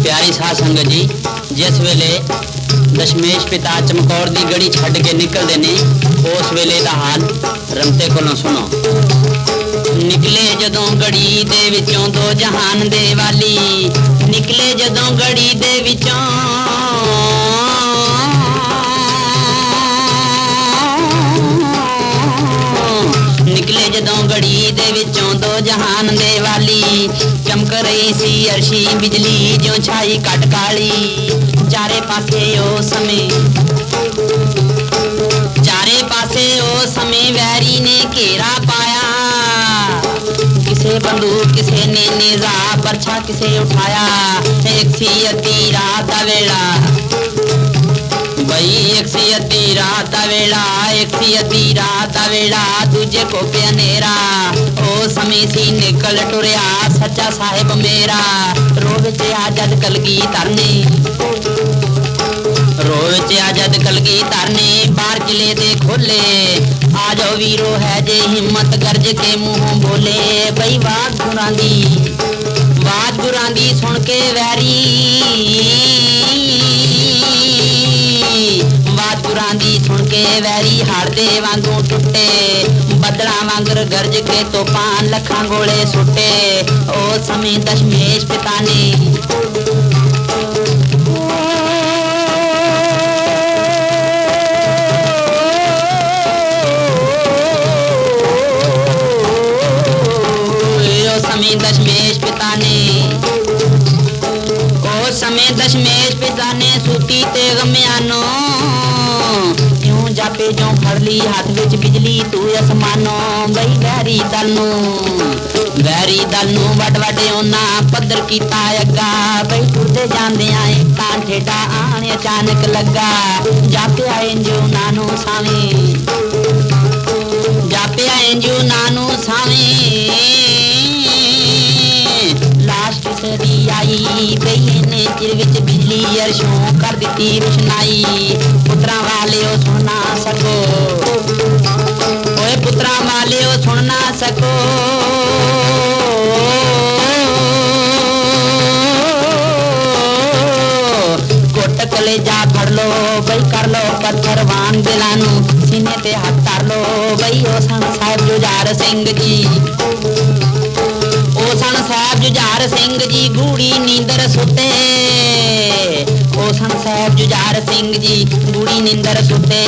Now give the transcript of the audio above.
ਪਿਆਰੀ ਸਾਧ ਸੰਗਤ ਜੀ ਜਿਸ ਵੇਲੇ ਦਸ਼ਮੇਸ਼ ਪਿਤਾ ਚਮਕੌਰ ਦੀ ਗੜੀ ਛੱਡ ਕੇ ਨਿਕਲਦੇ ਨੇ ਉਸ ਵੇਲੇ ਦਾ ਹਾਲ ਰਮਤੇ ਕੋਲੋਂ ਸੁਣੋ ਨਿਕਲੇ ਜਦੋਂ ਗੜੀ ਦੇ ਵਿੱਚੋਂ ਦੋ ਜਹਾਨ ਦੇ ਵਾਲੀ ਨਿਕਲੇ ਜਦੋਂ ਗੜੀ ਦੇ ਵਿੱਚੋਂ ਨਿਕਲੇ ਜਦੋਂ ਗੜੀ ਦੇ ਵਿੱਚੋਂ ਦੋ ਜਹਾਨ ਦੇ ਵਾਲੀ ਚਮਕ ਰਹੀ ਸੀ ਅਰਸ਼ੀ ਬਿਜਲੀ ਜਿਉਂ ਛਾਈ ਕੱਟ ਕਾਲੀ ਚਾਰੇ ਪਾਸੇ ਉਹ ਸਮੇਂ ਚਾਰੇ ਪਾਸੇ ਉਹ ਸਮੇਂ ਵੈਰੀ ਨੇ ਘੇਰਾ ਪਾਇਆ ਕਿਸੇ ਬੰਦੂਕ ਕਿਸੇ ਨੇ ਨੇਜ਼ਾ ਪਰਛਾ ਕਿਸੇ ਉਠਾਇਆ ਇੱਕ ਸੀ ਅੱਧੀ ਰਾਤ ਦਾ ਵੇਲਾ ਬਈ ਇੱਕ ਸੀ ਅੱਧੀ ਰਾਤ ਦਾ ਵੇਲਾ ਇੱਕ ਸੀ ਅੱਧੀ ਰਾਤ ਦਾ ਵੇਲਾ, ਦੂਜੇ ਕੋਪੇ ਹਨੇਰਾ ਉਹ ਸਮੇਂ ਸੀ ਨਿਕਲ ਟੁਰਿਆ, ਸੱਚਾ ਸਾਹਿਬ ਮੇਰਾ। ਰੋਹ ਵਿੱਚ ਆ ਜਦ ਕਲਗੀ ਧਰਨੇ ਰੋਹ ਆ ਜਦ ਕਲਗੀ ਧਰਨੇ ਬਾਹਰ ਕਿਲੇ ਦੇ ਖੋਲੇ ਆ ਜਾਓ ਵੀਰੋ, ਹੈ ਜੇ ਹਿੰਮਤ ਗਰਜ ਕੇ ਮੂੰਹੋਂ ਬੋਲੇ। ਬਈ ਬਾਤ ਗੁਰਾਂ ਦੀ ਬਾਤ ਗੁਰਾਂ ਦੀ ਸੁਣ ਕੇ ਵੈਰੀ। ਸੁਣ ਕੇ ਵੈਰੀ ਹੜਦੇ ਵਾਂਗੂ ਟੁੱਟੇ ਬੱਦਲਾਂ ਵਾਂਗਰ ਗਰਜ ਕੇ ਤੋਪਾਂ ਲੱਖਾਂ ਗੋਲੇ ਸੁੱਟੇ ਉਹ ਸਮੇਂ ਦਸ਼ਮੇਸ਼ ਪਿਤਾ ਨੇ ਉਹ ਸਮੇਂ ਦਸ਼ਮੇਸ਼ ਪਿਤਾ ਨੇ ਉਹ ਸਮੇਂ ਦਸ਼ਮੇਸ਼ ਪਿਤਾ ਨੇ ਸੂਤੀ ਤੇ ਗਮਿਆਨੋ ਕਿਉਂ ਜਾਪੇ ਜੋ ਫੜ ਲਈ, ਹੱਥ ਵਿੱਚ ਬਿਜਲੀ, ਤੂੰ ਅਸਮਾਨੋ ਬਈ ਵੈਰੀ ਦਲ ਨੂੰ। ਵੈਰੀ ਦਲ ਨੂੰ ਵੱਡ ਵੱਡ ਉਹਨਾਂ ਪੱਧਰ ਕੀਤਾ ਅੱਗਾ। ਬਈ ਟੁਰਦੇ ਜਾਂਦੇ ਆਏ ਤਾਂ ਠੇਡਾ ਆਣ ਅਚਾਨਕ ਲੱਗਾ। ਜਾਪਿਆ ਇੰਜੋ ਨਾਨੂ ਸਾਵੇਂ। ਜਾਪਿਆ ਇੰਜੂ ਨਾਨੂ ਸਾਵੇਂ। ਆਈ ਬਈ ਨੇ ਚਿਰ ਵਿੱਚ ਬਿਜਲੀ ਅਰਸ਼ੋਂ ਕਰ ਦਿੱਤੀ ਰੁਸ਼ਨਾਈ। ਪੁੱਤਰਾਂ ਵਾਲਿਓ ਸੁਣ ਸਕੋ। ਓਏ ਪੁੱਤਰਾਂ ਵਾਲਿਓ ਸੁਣ ਸਕੋ। ਕੁੱਟ ਕਲੇਜਾ ਫੜ ਲੋ ਬਈ, ਕਰ ਲੋ ਪੱਥਰਵਾਨ ਦਿਲਾਂ ਨੂੰ ਸੀਨੇ ਤੇ ਹੱਥ ਧਰ ਲੋ ਬਈ, ਉਹ ਸਣ ਸਾਹਿਬ ਜੁਝਾਰ ਸਿੰਘ ਜੀ। ਜੁਝਾਰ ਸਿੰਘ ਜੀ ਗੂੜੀ ਨੀਂਦਰ ਸੁੱਤੇ। ਉਹ ਸਣ ਸਾਹਿਬ ਜੁਝਾਰ ਸਿੰਘ ਜੀ ਗੂੜੀ ਨੀਂਦਰ ਸੁੱਤੇ।